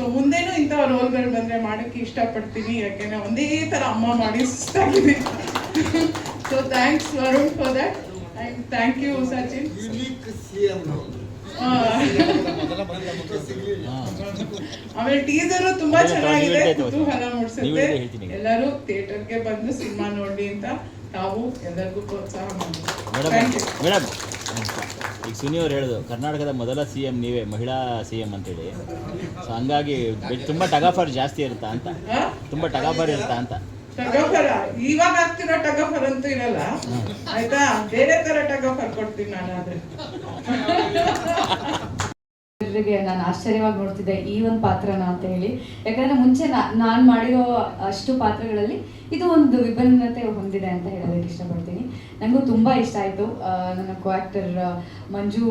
So ಮುಂದೇನು ಇಂಥ ರೋಲ್ಗಳು ಬಂದರೆ ಮಾಡೋಕ್ಕೆ ಇಷ್ಟಪಡ್ತೀನಿ. ಯಾಕೆಂದರೆ ಒಂದೇ ತರ ಅಮ್ಮ ಮಾಡಿ ಸುಸ್ತಾಗಿದೆ. So thanks Varun for that and thank you Sachin ಆಮೇಲೆ ಟೀಸರ್ ತುಂಬಾ ಚೆನ್ನಾಗಿದೆ. ನೀವು ಕುತೂಹಲ ನೀವು ಮೂಡಿಸುತ್ತೆ ಎಲ್ಲರೂ ಥಿಯೇಟರ್ಗೆ ಬಂದು ಸಿನಿಮಾ ನೋಡಿ ಅಂತ ತಾವು ಎಲ್ಲರಿಗೂ ಪ್ರೋತ್ಸಾಹ ಮಾಡಿ. ಥ್ಯಾಂಕ್ ಯು ಈಗ ಸುನಿ ಅವ್ರು ಹೇಳೋದು ಕರ್ನಾಟಕದ ಮೊದಲ ಸಿ ಎಂ ನೀವೇ ಮಹಿಳಾ ಸಿ ಎಂ ಅಂತೇಳಿ. ಸೊ ಹಂಗಾಗಿ ತುಂಬಾ ತುಂಬ ಟಗಾಫರ್ ಜಾಸ್ತಿ ಇರುತ್ತಾ ಅಂತ ತುಂಬ ಟಗಾಫರ್ ಇರುತ್ತಾ ಅಂತ. ಟಗಫರ ಇವಾಗ ಆಗ್ತಿರೋ ಟಗಫರ್ ಅಂತೂ ಇರಲ್ಲ. ಆಯ್ತಾ? ಬೇರೆ ತರ ಟಗಫರ್ ಕೊಡ್ತೀನಿ ನಾನು ಆದ್ರೆ ಜನರಿಗೆ ನಾನು ಆಶ್ಚರ್ಯವಾಗಿ ನೋಡ್ತಿದ್ದೆ ಈ ಒಂದು ಪಾತ್ರನ ಅಂತ ಹೇಳಿ. ಯಾಕಂದ್ರೆ ಮುಂಚೆ ನಾನು ಮಾಡಿರೋ ಅಷ್ಟು ಪಾತ್ರಗಳಲ್ಲಿ ಇದು ಒಂದು ವಿಭಿನ್ನತೆ ಹೊಂದಿದೆ ಅಂತ ಹೇಳೋದಕ್ಕೆ ಇಷ್ಟಪಡ್ತೀನಿ. ನನಗೂ ತುಂಬ ಇಷ್ಟ ಆಯಿತು. ನನ್ನ ಕೋ ಮಂಜು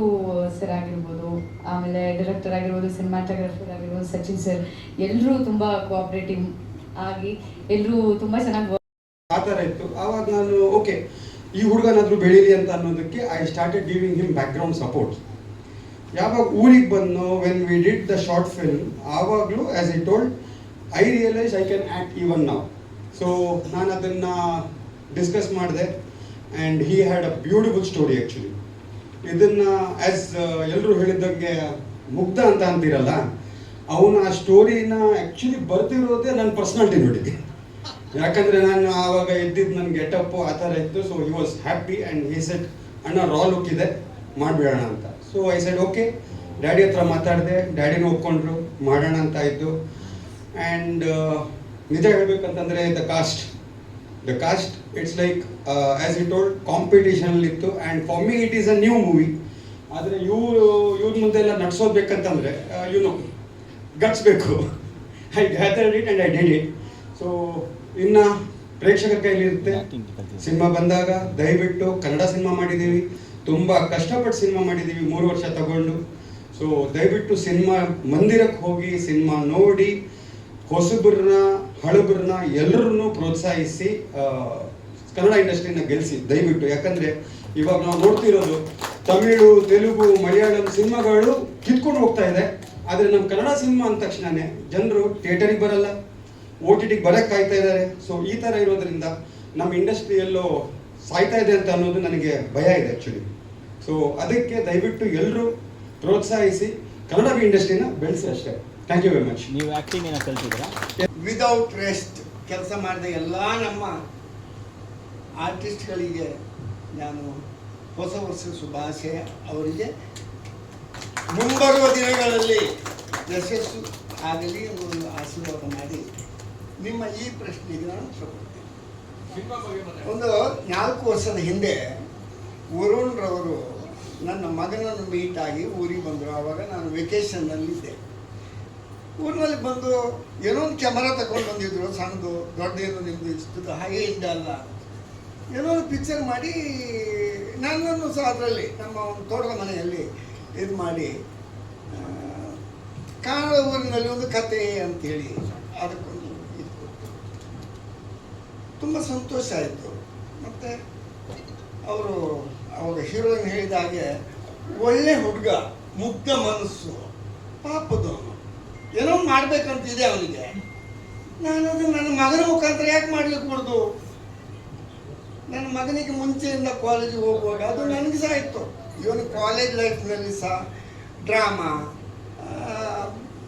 ಸರ್ ಆಗಿರ್ಬೋದು, ಆಮೇಲೆ ಡೈರೆಕ್ಟರ್ ಆಗಿರ್ಬೋದು ಸಿನಿಮಾಟೋಗ್ರಫರ್ ಆಗಿರ್ಬೋದು, ಸಚಿನ್ ಸರ್ ಎಲ್ಲರೂ ತುಂಬ ಕೋಆಪ್ರೇಟಿವ್ ಆಗಿ ಎಲ್ಲರೂ ತುಂಬ ಚೆನ್ನಾಗಿ ಆ ಇತ್ತು. ಆವಾಗ ನಾನು ಓಕೆ ಈ ಹುಡುಗನಾದ್ರೂ ಬೆಳೀಲಿ ಅಂತ ಅನ್ನೋದಕ್ಕೆ I started giving him background support ಯಾವಾಗ ಊರಿಗೆ ಬಂದು when we did the short film ಆವಾಗಲೂ as I told I realise I can act even ನಾವು ಸೊ ನಾನು ಅದನ್ನು ಡಿಸ್ಕಸ್ ಮಾಡಿದೆ and he had a beautiful story actually ಇದನ್ನು ಆ್ಯಸ್ ಎಲ್ಲರೂ ಹೇಳಿದಂಗೆ ಮುಗ್ಧ ಅಂತ ಅಂತೀರಲ್ಲ, ಅವನು ಆ ಸ್ಟೋರಿನ ಆ್ಯಕ್ಚುಲಿ ಬರ್ತಿರೋದೇ ನನ್ನ ಪರ್ಸ್ನಾಲ್ಟಿ ನೋಡಿ. ಯಾಕಂದರೆ ನಾನು ಆವಾಗ ಇದ್ದಿದ್ದು ನನ್ನ ಗೆಟಪ್ಪು ಆ ಥರ ಇತ್ತು so he was happy and he set ಅಣ್ಣ ರಾ ಲುಕ್ ಇದೆ. ಮಾಡಿಬಿಡೋಣ ಅಂತ. So I side okay daddy ಹತ್ರ ಮಾತಾಡಿದೆ. ಡ್ಯಾಡಿನೂ ಒಪ್ಕೊಂಡ್ರು. ಮಾಡೋಣ ಅಂತ ಇದ್ದು. ಆ್ಯಂಡ್ ನಿಜ ಹೇಳ್ಬೇಕಂತಂದರೆ the cast the cast it's like as it told ಕಾಂಪಿಟೇಷನಲ್ಲಿತ್ತು and for me it is a new movie ಆದರೆ ಇವರು ಇವ್ರ ಮುಂದೆ ಎಲ್ಲ ನಡ್ಸೋದ್ಬೇಕಂತಂದರೆ you know ಗಟ್ಸ್ಬೇಕು. I gather it and I did it so ಇನ್ನು ಪ್ರೇಕ್ಷಕರ ಕೈಲಿರುತ್ತೆ. ಸಿನಿಮಾ ಬಂದಾಗ ದಯವಿಟ್ಟು ಕನ್ನಡ ಸಿನಿಮಾ ಮಾಡಿದ್ದೀವಿ. ತುಂಬ ಕಷ್ಟಪಟ್ಟು ಸಿನಿಮಾ ಮಾಡಿದ್ದೀವಿ ಮೂರು ವರ್ಷ ತಗೊಂಡು. ಸೊ ದಯವಿಟ್ಟು ಸಿನಿಮಾ ಮಂದಿರಕ್ಕೆ ಹೋಗಿ ಸಿನಿಮಾ ನೋಡಿ, ಹೊಸಬ್ರನ್ನ, ಹಳಬ್ರನ್ನ ಎಲ್ಲರನ್ನೂ ಪ್ರೋತ್ಸಾಹಿಸಿ ಕನ್ನಡ ಇಂಡಸ್ಟ್ರಿನ ಗೆಲ್ಲಿಸಿ ದಯವಿಟ್ಟು. ಯಾಕಂದರೆ ಇವಾಗ ನಾವು ನೋಡ್ತಿರೋದು ತಮಿಳು, ತೆಲುಗು, ಮಲಯಾಳಂ ಸಿನಿಮಾಗಳು ಕಿತ್ಕೊಂಡು ಹೋಗ್ತಾ ಇದೆ. ಆದರೆ ನಮ್ಮ ಕನ್ನಡ ಸಿನಿಮಾ ಅಂದ ತಕ್ಷಣನೇ ಜನರು ಥಿಯೇಟರಿಗೆ ಬರಲ್ಲ ಓ ಟಿ ಟಿಗೆ ಬರಕ್ಕೆ ಕಾಯ್ತಾ ಇದ್ದಾರೆ. ಸೊ ಈ ಥರ ಇರೋದ್ರಿಂದ ನಮ್ಮ ಇಂಡಸ್ಟ್ರಿ ಎಲ್ಲೋ ಸಾಯ್ತಾ ಇದೆ ಅಂತ ಅನ್ನೋದು ನನಗೆ ಭಯ ಇದೆ ಆ್ಯಕ್ಚುಲಿ ಸೊ ಅದಕ್ಕೆ ದಯವಿಟ್ಟು ಎಲ್ಲರೂ ಪ್ರೋತ್ಸಾಹಿಸಿ. ಕನ್ನಡ ಇಂಡಸ್ಟ್ರಿನ ಬೆಳೆಸಿ ಅಷ್ಟೇ. ಥ್ಯಾಂಕ್ ಯು ವೆರಿ ಮಚ್ ನೀವು ಆ್ಯಕ್ಟಿಂಗ್ ಏನೋ ಕಲ್ತಿದ್ರಾ ವಿದೌಟ್ ರೆಸ್ಟ್ ಕೆಲಸ ಮಾಡಿದ ಎಲ್ಲ ನಮ್ಮ ಆರ್ಟಿಸ್ಟ್ಗಳಿಗೆ ನಾನು ಹೊಸ ವರ್ಷ ಶುಭಾಶಯ ಅವರಿಗೆ. ಮುಂಬರುವ ದಿನಗಳಲ್ಲಿ ಯಶಸ್ಸು ಆಗಲಿ ಒಂದು ಆಶೀರ್ವಾದ ಮಾಡಿ ನಿಮ್ಮ ಈ ಪ್ರಶ್ನೆಗೆ ನಾನು ಒಂದು ನಾಲ್ಕು ವರ್ಷದ ಹಿಂದೆ ವರುಣ್ರವರು ನನ್ನ ಮಗನನ್ನು ಆಗಿ ಊರಿಗೆ ಬಂದರು. ಆವಾಗ ನಾನು ವೆಕೇಷನ್ನಲ್ಲಿದ್ದೆ ಊರಿನಲ್ಲಿ ಬಂದು ಏನೋ ಒಂದು ಕ್ಯಾಮರಾ ತಗೊಂಡು ಬಂದಿದ್ರು. ಸಣ್ಣದು ದೊಡ್ಡದೇನು ನಿಮ್ಮದು ಇಷ್ಟು ಹಾಗೆ ಇದ್ದ ಅಲ್ಲ. ಏನೋ ಒಂದು ಪಿಕ್ಚರ್ ಮಾಡಿ ನನ್ನನ್ನು ಸಹ ಅದರಲ್ಲಿ ನಮ್ಮ ಒಂದು ತೋಟದ ಮನೆಯಲ್ಲಿ ಇದು ಮಾಡಿ ಆ, ಊರಿನಲ್ಲಿ ಒಂದು ಕತೆ ಅಂತೇಳಿ ಅದಕ್ಕೊಂದು ತುಂಬ ಸಂತೋಷ ಆಯಿತು. ಮತ್ತು ಅವರು ಅವರ ಹೀರೋಯಿನ್ ಹೇಳಿದ ಹಾಗೆ ಒಳ್ಳೆ ಹುಡುಗ, ಮುಗ್ಧ ಮನಸ್ಸು, ಪಾಪದವನು. ಏನೋ ಮಾಡಬೇಕಂತಿದೆ ಅವನಿಗೆ. ನಾನು ಅದನ್ನು ನನ್ನ ಮಗನ ಮುಖಾಂತರ ಯಾಕೆ ಮಾಡ್ಲಿಕ್ಕೆ ಬಿಡ್ದು? ನನ್ನ ಮಗನಿಗೆ ಮುಂಚೆಯಿಂದ ಕಾಲೇಜಿಗೆ ಹೋಗುವಾಗ ಅದು ನನಗೆ ಸಹ ಇತ್ತು. ಇವನು ಕಾಲೇಜ್ ಲೈಫ್ನಲ್ಲಿ ಸಹ ಡ್ರಾಮಾ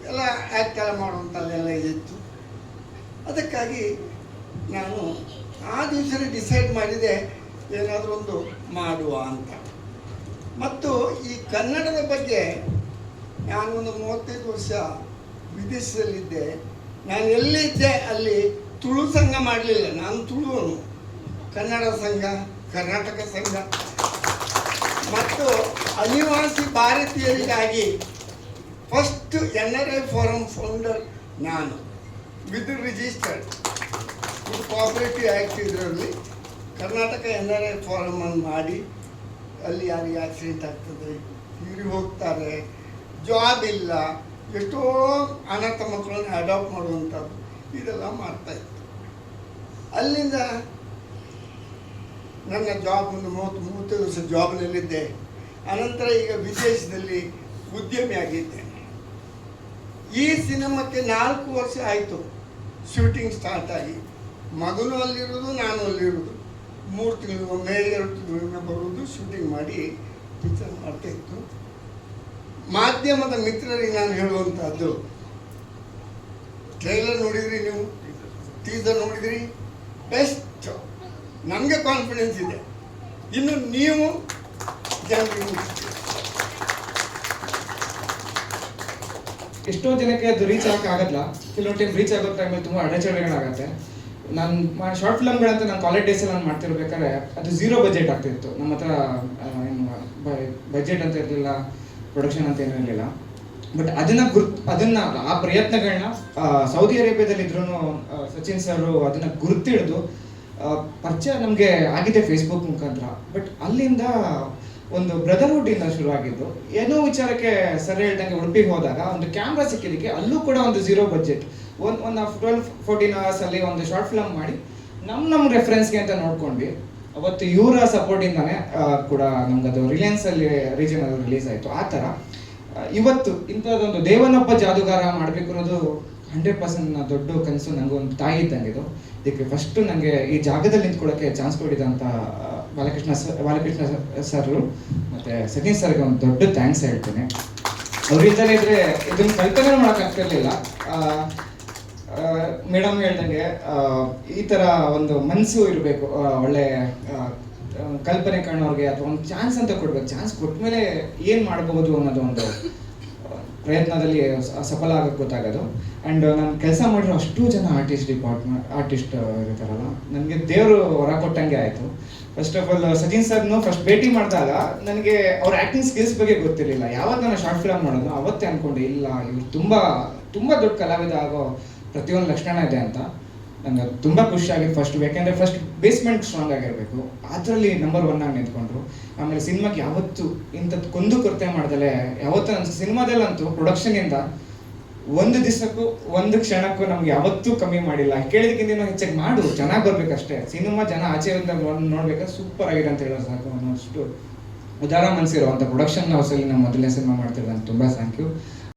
ಎಲ್ಲ ಆ್ಯಕ್ಟ್ ಎಲ್ಲ ಮಾಡುವಂಥದ್ದೆಲ್ಲ ಇದಿತ್ತು ಅದಕ್ಕಾಗಿ ನಾನು ಆ ದಿವಸನೇ ಡಿಸೈಡ್ ಮಾಡಿದೆ ಏನಾದರೂ ಒಂದು ಮಾಡುವ ಅಂತ. ಮತ್ತು ಈ ಕನ್ನಡದ ಬಗ್ಗೆ ನಾನು ಒಂದು ಮೂವತ್ತೈದು ವರ್ಷ ವಿದೇಶದಲ್ಲಿದ್ದೆ. ನಾನು ಎಲ್ಲಿದ್ದೆ ಅಲ್ಲಿ ತುಳು ಸಂಘ ಮಾಡಲಿಲ್ಲ. ನಾನು ತುಳುವನು. ಕನ್ನಡ ಸಂಘ, ಕರ್ನಾಟಕ ಸಂಘ. ಮತ್ತು ಅನಿವಾಸಿ ಭಾರತೀಯರಿಗಾಗಿ first N R I forum founder ನಾನು ವಿತ್ ರಿಜಿಸ್ಟರ್ಡ್. ಇದು ಕೋಆಪರೇಟಿವ್ ಆ್ಯಕ್ಟ್ ಇದರಲ್ಲಿ ಕರ್ನಾಟಕ ಎನ್ ಆರ್ ಐ ಫಾರಮನ್ನು ಮಾಡಿ, ಅಲ್ಲಿ ಯಾರಿಗೆ ಆಕ್ಸಿಡೆಂಟ್ ಆಗ್ತದೆ ಇವ್ರಿಗೆ ಹೋಗ್ತಾರೆ ಜಾಬ್ ಇಲ್ಲ, ಎಷ್ಟೋ ಅನಾಥ ಮಕ್ಕಳನ್ನು ಅಡಾಪ್ಟ್ ಮಾಡುವಂಥದ್ದು ಇದೆಲ್ಲ ಮಾಡ್ತಾ ಇತ್ತು. ಅಲ್ಲಿಂದ ನನ್ನ ಜಾಬ್ ಒಂದು ಮೂವತ್ತು ಮೂವತ್ತು ವರ್ಷ ಜಾಬ್ನಲ್ಲಿದ್ದೆ ಅನಂತರ ಈಗ ವಿದೇಶದಲ್ಲಿ ಉದ್ಯಮಿ ಆಗಿದ್ದೇನೆ. ಈ ಸಿನಿಮಾಕ್ಕೆ ನಾಲ್ಕು ವರ್ಷ ಆಯಿತು ಶೂಟಿಂಗ್ ಸ್ಟಾರ್ಟ್ ಆಗಿ. ಮಗನು ಅಲ್ಲಿರೋದು ನಾನು ಅಲ್ಲಿರೋದು ಮೂರು ತಿಂಗಳು ಒಮ್ಮೆ, ಎರಡು ತಿಂಗಳಿಂದ ಬರೋದು ಶೂಟಿಂಗ್ ಮಾಡಿ ಪಿಕ್ಚರ್ ಮಾಡ್ತಾ ಇತ್ತು. ಮಾಧ್ಯಮದ ಮಿತ್ರರಿಗೆ ನಾನು ಹೇಳುವಂಥದ್ದು ಟ್ರೈಲರ್ ನೋಡಿದ್ರಿ ನೀವು? ಟೀಸರ್ ನೋಡಿದ್ರಿ? ಬೆಸ್ಟ್ ನಮಗೆ ಕಾನ್ಫಿಡೆನ್ಸ್ ಇದೆ. ಇನ್ನು ನೀವು. ಎಷ್ಟೋ ಜನಕ್ಕೆ ಅದು ರೀಚ್ ಆಗಲ್ಲ ಕೆಲವೊಂದು ಟೈಮ್ ರೀಚ್ ಆಗೋ ಟೈಮಲ್ಲಿ ತುಂಬ ಅಡಚಣೆಗಳಾಗತ್ತೆ. ನಾನು ಶಾರ್ಟ್ ಫಿಲಮ್ಗಳಂತ ನಾನು ಕಾಲೇಜ್ ಡೇಸಲ್ಲಿ ನಾನು ಮಾಡ್ತಿರ್ಬೇಕಾದ್ರೆ ಅದು ಝೀರೋ ಬಜೆಟ್ ಆಗ್ತಿತ್ತು. ನಮ್ಮ ಹತ್ರ ಏನು ಬಜೆಟ್ ಅಂತ ಇರಲಿಲ್ಲ ಪ್ರೊಡಕ್ಷನ್ ಅಂತ ಏನೂ ಇರಲಿಲ್ಲ. ಬಟ್ ಅದನ್ನ ಗುರ್ತ್, ಅದನ್ನ, ಆ ಪ್ರಯತ್ನಗಳನ್ನ ಸೌದಿ ಅರೇಬಿಯಾದಲ್ಲಿ ಇದ್ರೂ ಸಚಿನ್ ಸರ್ ಅದನ್ನ ಗುರುತಿಡಿದು ಪರಿಚಯ ನಮಗೆ ಆಗಿದೆ ಫೇಸ್ಬುಕ್ ಮುಖಾಂತರ. ಬಟ್ ಅಲ್ಲಿಂದ ಒಂದು ಬ್ರದರ್ಹುಡ್ ಇಂದ ಶುರು ಆಗಿದ್ದು ಏನೋ ವಿಚಾರಕ್ಕೆ ಸರ್ ಹೇಳ್ದಂಗೆ ಉಡುಪಿಗೆ ಹೋದಾಗ ಒಂದು ಕ್ಯಾಮ್ರಾ ಸಿಕ್ಕಿದ್ದಕ್ಕೆ ಅಲ್ಲೂ ಕೂಡ ಒಂದು ಝೀರೋ ಬಜೆಟ್ ಒಂದು ಒಂದು ಟ್ವೆಲ್ ಫೋರ್ಟೀನ್ ಅವರ್ಸ್ ಅಲ್ಲಿ ಒಂದು ಶಾರ್ಟ್ ಫಿಲಮ್ ಮಾಡಿ ನಮ್ಮ ನಮ್ಮ ರೆಫರೆನ್ಸ್ಗೆ ಅಂತ ನೋಡ್ಕೊಂಡ್ವಿ. ಅವತ್ತು ಇವರ ಸಪೋರ್ಟಿಂದಾನೆ ಕೂಡ ನಮ್ಗದು ರಿಲಯನ್ಸ್ ಅಲ್ಲಿ ರೀಜನ್ ಅದು ರಿಲೀಸ್ ಆಯಿತು. ಆ ಥರ ಇವತ್ತು ಇಂಥದ್ದೊಂದು ದೇವನೊಬ್ಬ ಜಾದುಗಾರ ಮಾಡಬೇಕು ಅನ್ನೋದು ಹಂಡ್ರೆಡ್ ಪರ್ಸೆಂಟ್ ದೊಡ್ಡ ಕನಸು ನನಗೆ ಒಂದು ತಾಯಿ ಇದ್ದಂಗೆ ಇದು. ಇದಕ್ಕೆ ಫಸ್ಟ್ ನನಗೆ ಈ ಜಾಗದಲ್ಲಿ ನಿಂತ್ಕೊಳ್ಳೋಕ್ಕೆ ಚಾನ್ಸ್ ಆ, ಬಾಲಕೃಷ್ಣ ಸರ್ ಬಾಲಕೃಷ್ಣ ಸರ್ರು. ಮತ್ತು ಸಚಿನ್ ಸರ್ಗೆ ಒಂದು ದೊಡ್ಡ ಥ್ಯಾಂಕ್ಸ್ ಹೇಳ್ತೀನಿ. ಅವ್ರಿಂದಲೇ ಇದ್ರೆ ಇದನ್ನು ಕಲ್ಪನೆ ಮಾಡೋಕ್ಕಾಗ್ತಿರ್ಲಿಲ್ಲ ಮೇಡಮ್ ಹೇಳ್ದಂಗೆ ಈ ಥರ ಒಂದು ಮನಸ್ಸು ಇರಬೇಕು ಒಳ್ಳೆ ಕಲ್ಪನೆ ಕಾಣೋರಿಗೆ ಅಥವಾ ಒಂದು ಚಾನ್ಸ್ ಅಂತ ಕೊಡ್ಬೇಕು. ಚಾನ್ಸ್ ಕೊಟ್ಮೇಲೆ ಏನು ಮಾಡಬಹುದು ಅನ್ನೋದು ಒಂದು ಪ್ರಯತ್ನದಲ್ಲಿ ಸಫಲ ಆಗೋಕ್ಕೆ ಗೊತ್ತಾಗೋದು. ಆ್ಯಂಡ್ ನಾನು ಕೆಲಸ ಮಾಡಿರೋ ಅಷ್ಟು ಜನ ಆರ್ಟಿಸ್ಟ್ ಡಿಪಾರ್ಟ್ಮೆಂಟ್ ಆರ್ಟಿಸ್ಟ್ ಇರ್ತಾರಲ್ಲ, ನನಗೆ ದೇವರು ಹೊರ ಕೊಟ್ಟಂಗೆ ಆಯಿತು. ಫಸ್ಟ್ ಆಫ್ ಆಲ್ ಸಚಿನ್ ಸರ್ನು ಫಸ್ಟ್ ಭೇಟಿ ಮಾಡಿದಾಗ ನನಗೆ ಅವ್ರ ಆ್ಯಕ್ಟಿಂಗ್ ಸ್ಕಿಲ್ಸ್ ಬಗ್ಗೆ ಗೊತ್ತಿರಲಿಲ್ಲ. ಯಾವತ್ತು ನಾನು ಶಾರ್ಟ್ ಫಿಲಮ್ ಮಾಡೋದು ಅವತ್ತೇ ಅಂದ್ಕೊಂಡೆ ಇಲ್ಲ, ಇವ್ರು ತುಂಬ ತುಂಬ ದೊಡ್ಡ ಕಲಾವಿದ ಆಗೋ ಪ್ರತಿಯೊಂದು ಲಕ್ಷಣ ಇದೆ ಅಂತ ನಂಗೆ ತುಂಬ ಖುಷಿಯಾಗಿ ಫಸ್ಟ್ ಯಾಕೆಂದರೆ ಫಸ್ಟ್ ಬೇಸ್ಮೆಂಟ್ ಸ್ಟ್ರಾಂಗ್ ಆಗಿರಬೇಕು. ಅದರಲ್ಲಿ ನಂಬರ್ ಒನ್ ಆಗಿ ನಿಂತ್ಕೊಂಡ್ರು. ಆಮೇಲೆ ಸಿನಿಮಾಗೆ ಯಾವತ್ತು ಇಂಥದ್ದು ಕೊಂದು ಕೊರತೆ ಮಾಡ್ದಲೆ ಯಾವತ್ತೂ ಸಿನಿಮಾದಲ್ಲಂತೂ ಪ್ರೊಡಕ್ಷನಿಂದ ಒಂದು ದಿವಸಕ್ಕೂ ಒಂದು ಕ್ಷಣಕ್ಕೂ ನಮ್ಗೆ ಯಾವತ್ತೂ ಕಮ್ಮಿ ಮಾಡಿಲ್ಲ. ಕೇಳಿದಕ್ಕಿಂತ ಹೆಚ್ಚಾಗಿ ಮಾಡು. ಚೆನ್ನಾಗಿ ಬರ್ಬೇಕಷ್ಟೇ. ಸಿನಿಮಾ ಜನ ಆಚೆಯಿಂದ ನೋಡ್ಬೇಕಾದ್ರೆ ಸೂಪರ್ ಆಗಿದೆ ಅಂತ ಹೇಳೋ ಸಾಕು ಅನ್ನೋಷ್ಟು ಉದಾರ ಮನಸ್ಸಿರುವಂಥ ಪ್ರೊಡಕ್ಷನ್ ಹೌಸಲ್ಲಿ ನಾವು ಮೊದಲನೇ ಸಿನಿಮಾ ಮಾಡ್ತಿರೋದು ತುಂಬ ಥ್ಯಾಂಕ್ ಯು